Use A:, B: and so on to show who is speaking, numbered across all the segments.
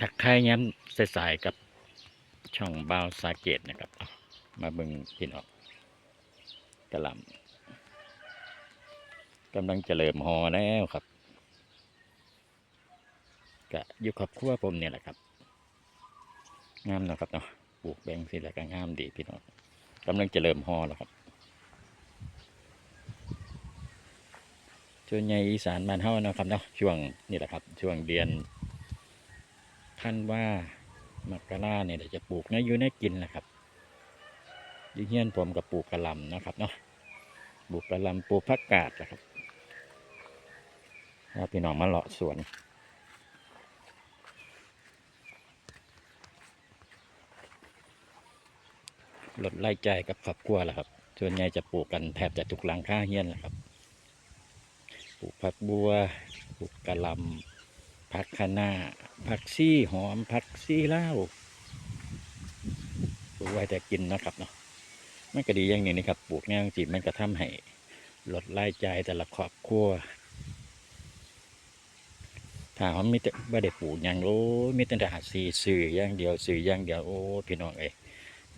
A: ทักทายย้ำสายๆกับช่องบาวสาเกตนะครับ มาบิ่งพี่น้องกระลำกำลังจริ่มหอแล้วครับกะอยู่ครอบครัวผมเนี่ยแหละครับงามนะครับเนาะปลูกแบงสิแล้วก็งามดีพี่น้องกำลังจริ่มหอแล้วครับช่วงใหญ่อีสานบ้านเฮานะครับเนาะช่วงนี่แหละครับ ช่วงเดือน ท่านว่ามกราเนี่ยเดี๋ยวจะปลูกเนื้ออยู่ในกินแหละครับยี่เฮียนผมกับปลูกกระลำนะครับเนาะปลูกกระลำปลูกผักกาดนะครับว่าพี่น้องมาเลาะสวนลดไล่ใจกับครอบครัวแหละครับส่วนใหญ่จะปลูกกันแทบจะทุกหลังค่าเฮียนแหละครับ ปลูกผักบัว ปลูกกระลำ ผักคะน้าผักซี่หอมผักซี่เล่าปลูกไว้แต่กินนะครับเนาะมันก็ดีอย่างหนี้นะครับปลูกแนวจีมันก็ทำให้ลดรายจ่ายแต่ละครอบครัวถ้าเขามีแต่บ่ได้ปลูกอย่างโอ้มีแต่หาซีซื้ออย่างเดียวซื้ออย่างเดียวโอ้พี่น้องเอ้ย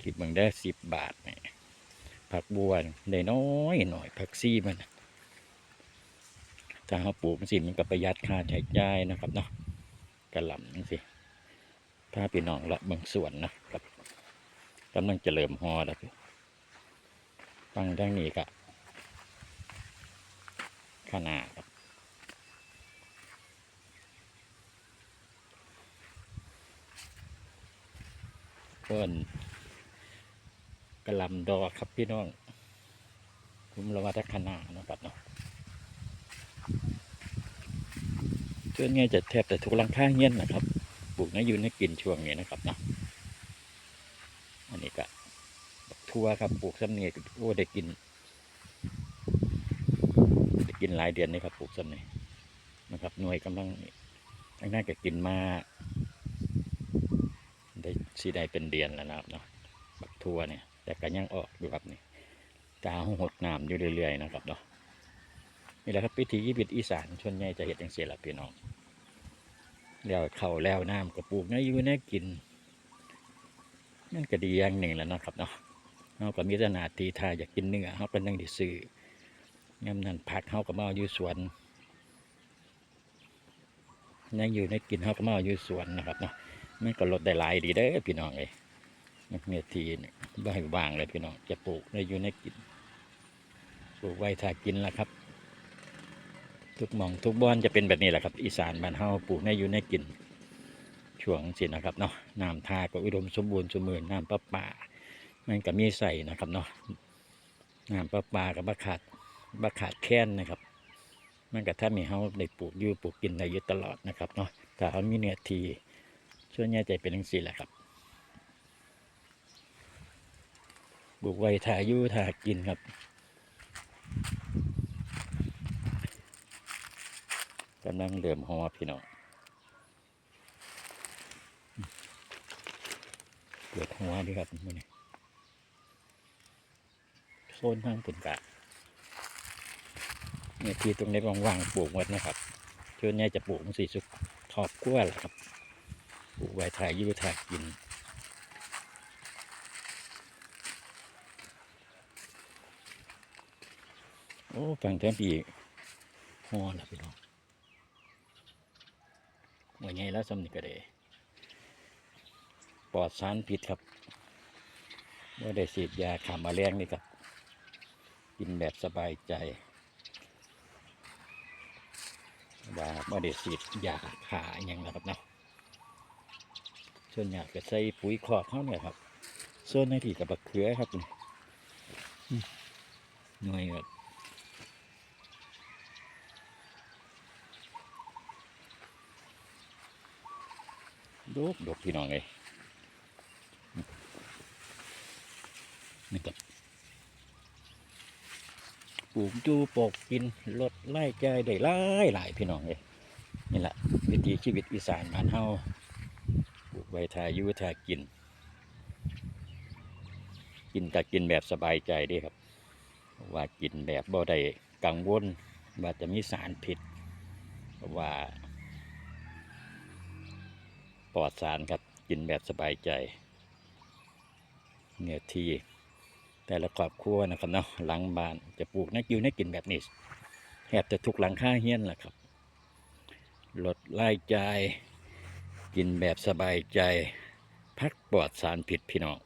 A: คิดเบิ่งได้สิบบาทเนี่ยผักบัวได้น้อยหน่อยผักซี่มัน ถ้าเขาปลูกมันสิมันก็ประหยัดค่าใช้จ่ายนะครับเนาะกระหล่ำนี่สิถ้าพี่น้องละบางส่วนนะครับกำลังจะเริ่มฮอแล้วพี่ฟังด้านนี้ก็ขนาดครับเพิ่นกระหลำดอกครับพี่น้องผมระว่าถ้าขนาดนะครับเนาะ ส่วนใหญ่จะแทบแต่ทุกลังคาเงี้ยนนะครับปลูกนะอยู่ในกินช่วงนี้นะครับเนาะอันนี้ก็บักทั่วครับปลูกซ้ำนี่ก็โอ้ได้กินได้กินหลายเดือนนี่ครับปลูกซ้ำนี่นะครับหน่วยกำลังทางนั้นก็กินมาได้สีได้เป็นเดือนแล้วนะครับเนาะบักทั่วเนี่ยแต่ก็ยังออกอยู่ครับนี่ตาหดน้ำอยู่เรื่อยๆนะครับเนาะ นี่แหละครับพิธีชีวิตอีสานชนใหญ่จะเห็นอย่างเสียละพี่น้องแล้วเข่าแล้วน้ำกระปลูกนื้ออยู่นื้อกินนั่นก็ดีอย่างหนึ่งแล้วนะครับเนาะเขาก็มีขนาดทีทาอยากกินเนื้อเขาก็นั่งดิซื้อยำนั่นผักเขาก็มาอาอยู่สวนนั่งอยู่ในกินเขาก็มาอาอยู่สวนนะครับเนาะมันก็ลดได้หลายดีเด้พี่น้องเลยเนื้อทีเนี่ยบ่ให้ว่างเลยพี่น้องจะปลูกในอยู่ในกินปลูกไว้ถ้ากินละครับ ทุกหมองทุกบ้านจะเป็นแบบนี้แหละครับ อีสานบ้านเฮาปลูกในอยู่ในกินช่วงสินะครับเนาะน้ำทาก็อุดมสมบูรณ์สมบูรณ์น้ำประปามันก็มีใส่นะครับเนาะน้ำประปากับบะขาดบะขาดแค้นนะครับ มันก็ถ้ามีเฮาได้ปลูกอยู่ปลูกกินได้อยู่ตลอดนะครับเนาะถ้าเขามีเนื้อทีส่วนใหญ่จะเป็นทั้งสี่แหละครับปลูกไว้ถ่าอยู่ถ่ากินครับ กำลังเริ่มหอพี่น้องเปิดหัวดีครับมือนี้โซนทางปุ่นกะเนี่ยที่ตรงนี้ว่างๆปลูกหมดนะครับช่วงนี้จะปลูกสีสุกขอบกล้วยแหละครับปลูกไว้ถ่ายยืดถ่ายกินโอ้ฟังแทนปีหอแล้วพี่น้อง ว่าไงแล้วสำนึกก็ได้ปลอดสารพิษครับไม่ได้ฉีดยาขามาแรงนี่ครับ กินแบบสบายใจว่าไม่ได้ฉีดยาขาอย่างนะครับเนาะส่วนใหญ่ก็ใส่ปุ๋ยคอกเขาเนี่ยครับ ส่วนในที่กับบักเขือครับนี่อืมหน่วยครับ ดกดกพี่น้องเลยนี่ครับปลูกจูปกกินลดไล่ใจได้หลายหลายพี่น้องเลยนี่แหละวิถีชีวิตอีสานบ้านเฮาปลูกไว้ทาอยุทากิน กินก็กินแบบสบายใจดีครับ ว่ากินแบบบ่ได้กังวลว่าจะมีสารพิษว่า ลอดสารครับกินแบบสบายใจเนื้อที่ แต่ละครอบครัวนะครับเนาะหลังบ้านจะปลูกนักอยู่นักกินแบบนี้แทบจะทุกหลังค่าเฮี้ยนแหละครับลดรายจ่ายกินแบบสบายใจ พักปลอดสารผิดพี่น้อง